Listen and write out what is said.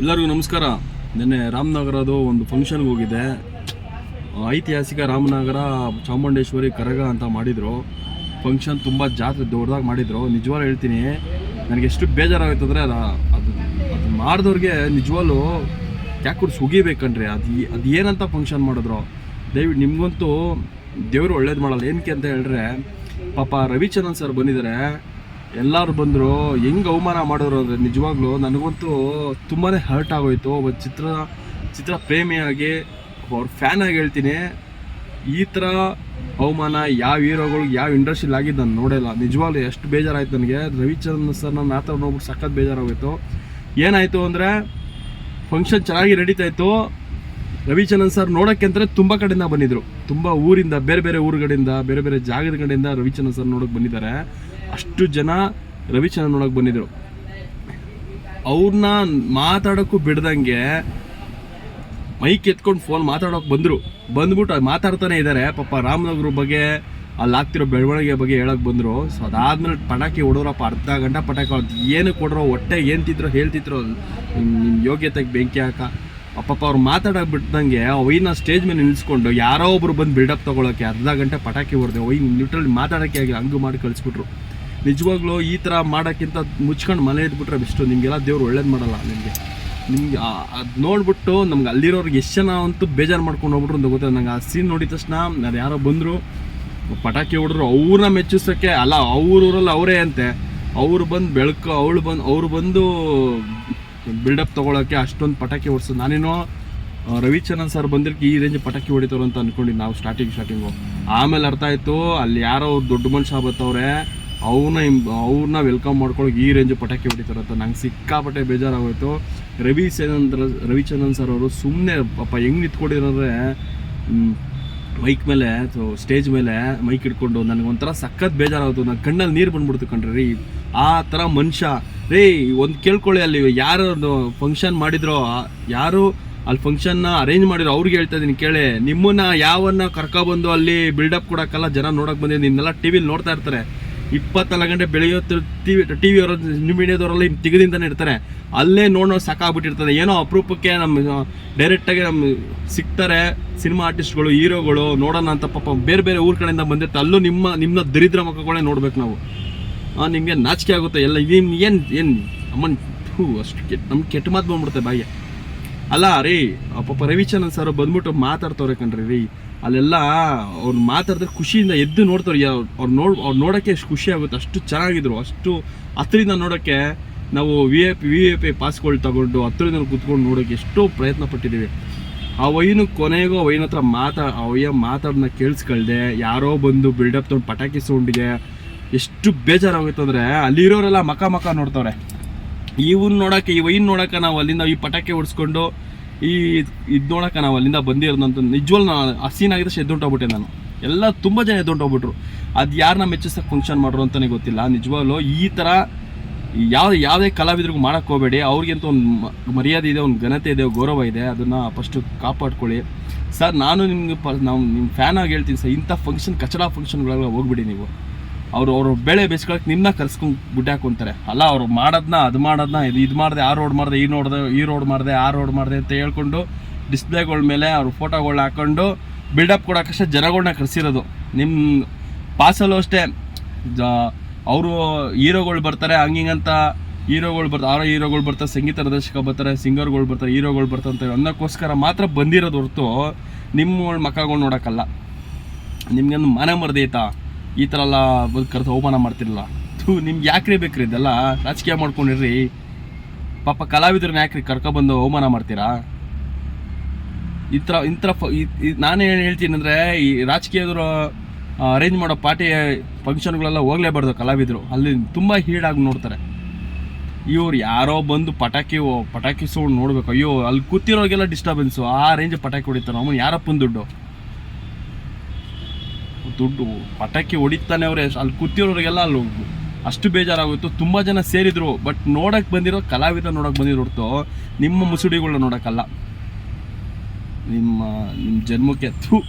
ಎಲ್ಲರಿಗೂ ನಮಸ್ಕಾರ. ನಿನ್ನೆ ರಾಮನಗರದ ಒಂದು ಫಂಕ್ಷನ್ಗೆ ಹೋಗಿದ್ದೆ. ಐತಿಹಾಸಿಕ ರಾಮನಗರ, ಚಾಮುಂಡೇಶ್ವರಿ, ಕರಗ ಅಂತ ಮಾಡಿದರು. ಫಂಕ್ಷನ್ ತುಂಬ ಜಾತ್ರೆ ದೊಡ್ಡದಾಗಿ ಮಾಡಿದರು. ನಿಜವಾಗ್ಲೂ ಹೇಳ್ತೀನಿ, ನನಗೆ ಎಷ್ಟು ಬೇಜಾರಾಗುತ್ತೆ ಅಂದರೆ ಅದು ಅದು ಅದು ಮಾಡಿದವ್ರಿಗೆ ನಿಜವಾಗ್ಲೂ ಯಾಕೆ ಸುಗಿಬೇಕನ್ರಿ ಅದು ಅದು ಏನಂತ ಫಂಕ್ಷನ್ ಮಾಡಿದ್ರು. ದಯವಿಟ್ಟು ನಿಮಗಂತೂ ದೇವರು ಒಳ್ಳೇದು ಮಾಡಲ್ಲ. ಏನಕ್ಕೆ ಅಂತ ಹೇಳಿದ್ರೆ, ಪಾಪ ರವಿಚಂದ್ರನ್ ಸರ್ ಬಂದಿದ್ದಾರೆ. ಎಲ್ಲರೂ ಬಂದರು, ಹೆಂಗೆ ಅವಮಾನ ಮಾಡೋರು ಅಂದರೆ ನಿಜವಾಗ್ಲೂ ನನಗಂತೂ ತುಂಬಾ ಹರ್ಟ್ ಆಗೋಯ್ತು. ಒಬ್ಬ ಚಿತ್ರ ಚಿತ್ರ ಪ್ರೇಮಿಯಾಗಿ, ಅವ್ರ ಫ್ಯಾನ್ ಆಗಿ ಹೇಳ್ತೀನಿ. ಈ ಥರ ಅವಮಾನ ಯಾವ ಹೀರೋಗಳು, ಯಾವ ಇಂಡಸ್ಟ್ರಿಲಿ ಆಗಿದ್ದು ನಾನು ನೋಡಿಲ್ಲ ನಿಜವಾಗ್ಲೂ ಎಷ್ಟು ಬೇಜಾರಾಯ್ತು ನನಗೆ. ರವಿಚಂದ್ರನ್ ಸರ್ ನನ್ನ ಆ ಥರ ನೋಡ್ಬಿಟ್ಟು ಸಖತ್ ಬೇಜಾರಾಗೋಯ್ತು. ಏನಾಯಿತು ಅಂದರೆ ಫಂಕ್ಷನ್ ಚೆನ್ನಾಗಿ ನಡೀತಾ ಇತ್ತು. ರವಿಚಂದ್ರನ್ ಸರ್ ನೋಡೋಕ್ಕೆ ಅಂತಲೇ ತುಂಬ ಕಡೆಯಿಂದ ಬಂದಿದ್ರು. ತುಂಬ ಊರಿಂದ, ಬೇರೆ ಬೇರೆ ಊರುಗಳಿಂದ, ಬೇರೆ ಬೇರೆ ಜಾಗದ ಕಡೆಯಿಂದ ರವಿಚಂದ್ರನ್ ಸರ್ ನೋಡೋಕೆ ಬಂದಿದ್ದಾರೆ. ಅಷ್ಟು ಜನ ರವಿಚಂದ್ರನ್ ನೋಡೋಕೆ ಬಂದಿದ್ರು. ಅವ್ರನ್ನ ಮಾತಾಡೋಕ್ಕೂ ಬಿಡ್ದಂಗೆ ಮೈಕ್ ಎತ್ಕೊಂಡು ಫೋನ್ ಮಾತಾಡೋಕೆ ಬಂದರು. ಬಂದ್ಬಿಟ್ಟು ಮಾತಾಡ್ತಾನೆ ಇದ್ದಾರೆ ಪಾಪ ರಾಮನಗರ ಬಗ್ಗೆ, ಅಲ್ಲಿ ಆಗ್ತಿರೋ ಬೆಳವಣಿಗೆ ಬಗ್ಗೆ ಹೇಳಕ್ ಬಂದರು. ಸೊ ಅದಾದ್ಮೇಲೆ ಪಟಾಕಿ ಹೊಡೋರಪ್ಪ ಅರ್ಧ ಗಂಟೆ ಪಟಾಕಿ ಅವ್ರದ್ದು ಏನು ಕೊಡ್ರೋ, ಹೊಟ್ಟೆ ಏನು ತಿದ್ರು ಹೇಳ್ತಿದ್ರು ನಿಮ್ಮ ಯೋಗ್ಯತೆಗೆ ಬೆಂಕಿ ಹಾಕ. ಅಪ್ಪಪ್ಪ ಪಾಪ ಅವ್ರು ಮಾತಾಡೋಕೆ ಬಿಟ್ಟಂಗೆ ಒಯ್ನ ಸ್ಟೇಜ್ ಮೇಲೆ ನಿಲ್ಸ್ಕೊಂಡು ಯಾರೋ ಒಬ್ರು ಬಂದು ಬಿಲ್ಡಪ್ ತೊಗೊಳಕ್ಕೆ ಅರ್ಧ ಗಂಟೆ ಪಟಾಕಿ ಹೊಡೆದೆ ಒಯ್ ಲಿಟ್ರಲಿ ಮಾತಾಡೋಕ್ಕೆ ಆಗಿ ಹಂಗೆ ಮಾಡಿ ಕಳಿಸ್ಬಿಟ್ರು. ನಿಜವಾಗ್ಲೂ ಈ ಥರ ಮಾಡೋಕ್ಕಿಂತ ಮುಚ್ಕೊಂಡು ಮನೆ ಇದ್ಬಿಟ್ರೆ ಬೆಸ್ಟು ನಿಮಗೆಲ್ಲ ದೇವ್ರು ಒಳ್ಳೇದು ಮಾಡಲ್ಲ ನಿಮಗೆ. ನಿಮ್ಗೆ ಅದು ನೋಡ್ಬಿಟ್ಟು ನಮ್ಗೆ ಅಲ್ಲಿರೋರಿಗೆ ಎಷ್ಟು ಜನ ಅಂತೂ ಬೇಜಾರು ಮಾಡ್ಕೊಂಡು ಹೋಗ್ಬಿಟ್ರು ಅಂತ ಗೊತ್ತಿಲ್ಲ. ನಂಗೆ ಆ ಸೀನ್ ನೋಡಿದ ತಕ್ಷಣ ಅದು ಯಾರೋ ಬಂದರು, ಪಟಾಕಿ ಹೊಡೆದ್ರು, ಅವ್ರನ್ನ ಮೆಚ್ಚಿಸೋಕ್ಕೆ ಅಲ್ಲ ಅವ್ರ ಊರಲ್ಲಿ ಅವರೇ ಅಂತೆ. ಅವ್ರು ಬಂದು ಬೆಳಕು, ಅವಳು ಬಂದು, ಅವ್ರು ಬಂದು ಬಿಲ್ಡಪ್ ತೊಗೊಳಕ್ಕೆ ಅಷ್ಟೊಂದು ಪಟಾಕಿ ಹೊಡ್ಸೋದು ನಾನೇನೋ ರವಿಚಂದ್ರನ್ ಸರ್ ಬಂದಿರ್ಕೆ ಈ ರೇಂಜ್ ಪಟಾಕಿ ಹೊಡಿತಾರೋ ಅಂತ ಅಂದ್ಕೊಂಡಿದ್ದು ನಾವು ಸ್ಟಾರ್ಟಿಂಗ್ ಸ್ಟಾರ್ಟಿಂಗು ಆಮೇಲೆ ಅರ್ಥ ಆಯಿತು, ಅಲ್ಲಿ ಯಾರೋ ದೊಡ್ಡ ಮನುಷ್ಯ ಬತ್ತವ್ರೆ ಅವ್ರನ್ನ ಅವ್ರನ್ನ ವೆಲ್ಕಮ್ ಮಾಡ್ಕೊಳಕ್ಕೆ ಈ ರೇಂಜ್ ಪಟಾಕಿ ಹೊಡಿತಾರೆ ಅಂತ ನಂಗೆ ಸಿಕ್ಕಾಪಟ್ಟೆ ಬೇಜಾರಾಗೋಯ್ತು. ರವಿ ಸೇನಂದ್ರ ರವಿಚಂದ್ರನ್ ಸರ್ ಅವರು ಸುಮ್ಮನೆ ಪಾಪ ಹೆಂಗೆ ನಿಂತ್ಕೊಂಡಿರೋದ್ರೆ ಮೈಕ್ ಮೇಲೆ ಸ್ಟೇಜ್ ಮೇಲೆ ಮೈಕ್ ಇಟ್ಕೊಂಡು ನನಗೆ ಒಂಥರ ಸಖತ್ ಬೇಜಾರಾಗುತ್ತೆ ನನ್ನ ಕಣ್ಣಲ್ಲಿ ನೀರು ಬಂದ್ಬಿಡ್ತು ಕಣ್ರಿ, ರೀ. ಆ ಥರ ಮನುಷ್ಯ. ರೀ, ಒಂದು ಕೇಳ್ಕೊಳ್ಳಿ ಅಲ್ಲಿ ಯಾರು ಫಂಕ್ಷನ್ ಮಾಡಿದ್ರೋ, ಯಾರು ಅಲ್ಲಿ ಫಂಕ್ಷನ್ನ ಅರೇಂಜ್ ಮಾಡಿರೋ ಅವ್ರಿಗೆ ಹೇಳ್ತಾ ಇದ್ದೀನಿ ಕೇಳಿ. ನಿಮ್ಮನ್ನ ಯಾವನ್ನ ಕರ್ಕೊಬಂದು ಅಲ್ಲಿ ಬಿಲ್ಡಪ್ ಕೊಡೋಕ್ಕಲ್ಲ ಜನ ನೋಡೋಕೆ ಬಂದಿದ್ದು ನಿನ್ನೆಲ್ಲ ಟಿ ವಿಲಿ ನೋಡ್ತಾ ಇರ್ತಾರೆ. ಇಪ್ಪತ್ನಾಲ್ಕು ಗಂಟೆ ಬೆಳೆಯುತ್ತೆ T V T V new ಮೀಡಿಯಾದವರೆಲ್ಲ ತೆಗೆದಿಂದನೇ ಇರ್ತಾರೆ. ಅಲ್ಲೇ ನೋಡೋ ಸಾಕಾಗ್ಬಿಟ್ಟಿರ್ತದೆ. ಏನೋ ಅಪರೂಪಕ್ಕೆ ನಮ್ಮ ಡೈರೆಕ್ಟಾಗಿ ನಮ್ಮ ಸಿಗ್ತಾರೆ ಸಿನಿಮಾ ಆರ್ಟಿಸ್ಟ್ಗಳು ಹೀರೋಗಳು, ನೋಡೋಣ ಅಂತ ಪಾಪ ಬೇರೆ ಬೇರೆ ಊರ ಕಡೆಯಿಂದ ಬಂದಿರ್ತಾರೆ. ಅಲ್ಲೂ ನಿಮ್ಮ ನಿಮ್ಮ ದರಿದ್ರ ಮುಖಗಳೇ ನೋಡ್ಬೇಕು ನಾವು. ನಿಮಗೆ ನಾಚಿಕೆ ಆಗುತ್ತೆ? ಎಲ್ಲ ಏನು ಏನು ಏನು ಅಮ್ಮನ್ ಹೂ ಅಷ್ಟು ಕೆಟ್ಟ ನಮ್ಗೆ ಕೆಟ್ಟ ಮಾತು ಬಂದ್ಬಿಡುತ್ತೆ ಬಾಯಿಗೆ. ಅಲ್ಲ ರೀ ಪಾಪ ರವಿಚಂದ್ರನ್ ಸರ್ ಬಂದ್ಬಿಟ್ಟು ಮಾತಾಡ್ತವ್ರೆ ಕಣ್ರಿ ರೀ. ಅಲ್ಲೆಲ್ಲ ಅವ್ರು ಮಾತಾಡಿದ್ರೆ ಖುಷಿಯಿಂದ ಎದ್ದು ನೋಡ್ತಾರೆ ಅವ್ರು ನೋಡ್ ಅವ್ರು ನೋಡೋಕ್ಕೆ ಎಷ್ಟು ಖುಷಿ ಆಗುತ್ತೆ, ಅಷ್ಟು ಚೆನ್ನಾಗಿದ್ರು. ಅಷ್ಟು ಹತ್ತರಿಂದ ನೋಡೋಕ್ಕೆ ನಾವು V A P V A P ಪಾಸ್ಗಳು ತಗೊಂಡು ಹತ್ತರಿಂದ ಕೂತ್ಕೊಂಡು ನೋಡೋಕ್ಕೆ ಎಷ್ಟೋ ಪ್ರಯತ್ನ ಪಟ್ಟಿದ್ದೀವಿ ಆ ವೈನು ಕೊನೆಗೂ ವೈನ ಹತ್ರ ಮಾತಾ ಆ ವಯ್ಯ ಮಾತಾಡನ್ನ ಕೇಳಿಸ್ಕೊಳ್ದೆ, ಯಾರೋ ಬಂದು ಬಿಲ್ಡಪ್ ತೊಗೊಂಡು ಪಟಾಕಿ ಸೌಂಡಿಗೆ ಎಷ್ಟು ಬೇಜಾರಾಗುತ್ತೆ ಅಂದರೆ ಅಲ್ಲಿರೋರೆಲ್ಲ ಮಕ ಮಕ ನೋಡ್ತವ್ರೆ. ಇವನ್ನ ನೋಡೋಕ್ಕೆ, ಈ ವೈನ್ ನೋಡಕ್ಕೆ ನಾವು ಅಲ್ಲಿಂದ ಈ ಪಟಾಕಿ ಹೊಡ್ಸ್ಕೊಂಡು ಈ ಇದು ನೋಡೋಕೆ ನಾವು ಅಲ್ಲಿಂದ ಬಂದಿರೋದಂತ ನಿಜವಲ್ ನಾನು ಆಗಿದ ಎದ್ದೊಂಟೋಗ್ಬಿಟ್ಟೆ ನಾನು. ಎಲ್ಲ ತುಂಬ ಜನ ಎದ್ದುಂಟೋಗ್ಬಿಟ್ರು ಅದು ಯಾರನ್ನ ಮೆಚ್ಚಿಸಕ್ಕೆ ಫಂಕ್ಷನ್ ಮಾಡ್ರು ಅಂತಲೇ ಗೊತ್ತಿಲ್ಲ. ನಿಜವಾಗ್ಲೂ ಈ ಥರ ಯಾವ, ಯಾವುದೇ ಕಲಾವಿದ್ರಿಗೂ ಮಾಡೋಕ್ಕೆ ಹೋಗಬೇಡಿ. ಅವ್ರಿಗಿಂತ ಒಂದು ಮರ್ಯಾದೆ ಇದೆ, ಒಂದು ಘನತೆ ಇದೆ, ಗೌರವ ಇದೆ, ಅದನ್ನು ಫಸ್ಟು ಕಾಪಾಡ್ಕೊಳ್ಳಿ. ಸರ್, ನಾನು ನಿಮಗೆ ನಾವು ನಿಮ್ಮ ಫ್ಯಾನಾಗಿ ಹೇಳ್ತೀನಿ ಸರ್, ಇಂಥ ಫಂಕ್ಷನ್ ಕಚಡ ಫಂಕ್ಷನ್ಗಳೆಲ್ಲ ಹೋಗ್ಬಿಡಿ ನೀವು. ಅವರು ಅವರು ಬೆಳೆ ಬೆಸ್ಕೊಳಕ್ಕೆ ನಿಮ್ಮನ್ನ ಕಲ್ಸ್ಕೊಂಡು ಗುಡ್ಡೆ ಹಾಕೊಂತಾರೆ. ಅಲ್ಲ, ಅವ್ರು ಮಾಡೋದನ್ನ ಅದು ಮಾಡೋದನ್ನ ಇದು ಇದು ಮಾಡಿದೆ, ಆ ರೋಡ್ ಮಾಡಿದೆ, ಈ ನೋಡ್ದೆ, ಈ ರೋಡ್ ಮಾಡಿದೆ, ಆ ರೋಡ್ ಮಾಡಿದೆ ಅಂತ ಹೇಳ್ಕೊಂಡು ಡಿಸ್ಪ್ಲೇಗಳ ಮೇಲೆ ಅವ್ರ ಫೋಟೋಗಳನ್ನ ಹಾಕೊಂಡು ಬಿಲ್ಡಪ್ ಕೊಡೋಕ್ಕಷ್ಟೇ ಜನಗಳನ್ನ ಕರೆಸಿರೋದು. ನಿಮ್ಮ ಪಾಸಲ್ಲೂ ಅಷ್ಟೇ. ಅವರು ಹೀರೋಗಳು ಬರ್ತಾರೆ, ಹಂಗಿಂಗಂತ ಹೀರೋಗಳು ಬರ್ತಾರೆ ಆರೋ ಹೀರೋಗಳು ಬರ್ತಾರೆ, ಸಂಗೀತ ನಿರ್ದೇಶಕ ಬರ್ತಾರೆ ಸಿಂಗರ್ಗಳು ಬರ್ತಾರೆ, ಹೀರೋಗಳು ಬರ್ತಾರೆ ಅಂತ ಅನ್ನೋಕ್ಕೋಸ್ಕರ ಮಾತ್ರ ಬಂದಿರೋದು ಹೊರತು ನಿಮ್ಮ ಮಕ್ಕಳು ನೋಡೋಕ್ಕಲ್ಲ. ನಿಮ್ಗೊಂದು ಮನೆ ಮರ್ದೈತಾ? ಈ ಥರ ಎಲ್ಲ ಕರೆದು ಅವಮಾನ ಮಾಡ್ತಿರಲ್ಲ. ಥೂ, ನಿಮ್ಗೆ ಯಾಕ್ರಿ ಬೇಕ್ರಿ ಇದೆಲ್ಲ? ರಾಜಕೀಯ ಮಾಡ್ಕೊಂಡಿರ್ರಿ. ಪಾಪ ಕಲಾವಿದ್ರನ್ನ ಯಾಕ್ರಿ ಕರ್ಕೊಬಂದು ಅವಮಾನ ಮಾಡ್ತೀರಾ? ಈ ಥರ ಈ ಥರ ಫ- ಈ- ಈ- ನಾನು ಏನು ಹೇಳ್ತೀನಿ ಅಂದರೆ, ಈ ರಾಜಕೀಯದವರು ಅರೇಂಜ್ ಮಾಡೋ ಪಾರ್ಟಿ ಫಂಕ್ಷನ್ಗಳೆಲ್ಲ ಹೋಗ್ಲೇಬಾರ್ದು ಕಲಾವಿದರು. ಅಲ್ಲಿ ತುಂಬ ಹೀಡಾಗಿ ನೋಡ್ತಾರೆ. ಇವ್ರು ಯಾರೋ ಬಂದು ಪಟಾಕಿ ಪಟಾಕಿ ಸೌಂಡ್ ನೋಡ್ಬೇಕು. ಅಯ್ಯೋ, ಅಲ್ಲಿ ಕೂತಿರೋರಿಗೆಲ್ಲ ಡಿಸ್ಟರ್ಬೆನ್ಸು ಆ ರೇಂಜ್ ಪಟಾಕಿ ಹೊಡಿತಾರೆ. ಅವನು ಯಾರಪ್ಪನ ದುಡ್ಡು? ದುಡ್ಡು ಪಟಾಕಿ ಹೊಡಿತಾನೆ ಅವ್ರೆ. ಅಲ್ಲಿ ಕೂತಿರೋರಿಗೆಲ್ಲ ಅಲ್ಲಿ ಅಷ್ಟು ಬೇಜಾರಾಗೋಯ್ತು. ತುಂಬ ಜನ ಸೇರಿದ್ರು. ಬಟ್ ನೋಡಕ್ಕೆ ಬಂದಿರೋ ಕಲಾವಿದ ನೋಡಕ್ಕೆ ಬಂದಿರೋ ಹೊರ್ತು ನಿಮ್ಮ ಮುಸುಡಿಗಳನ್ನ ನೋಡೋಕ್ಕಲ್ಲ. ನಿಮ್ಮ ನಿಮ್ಮ ಜನ್ಮಕ್ಕೆ ಥೂ.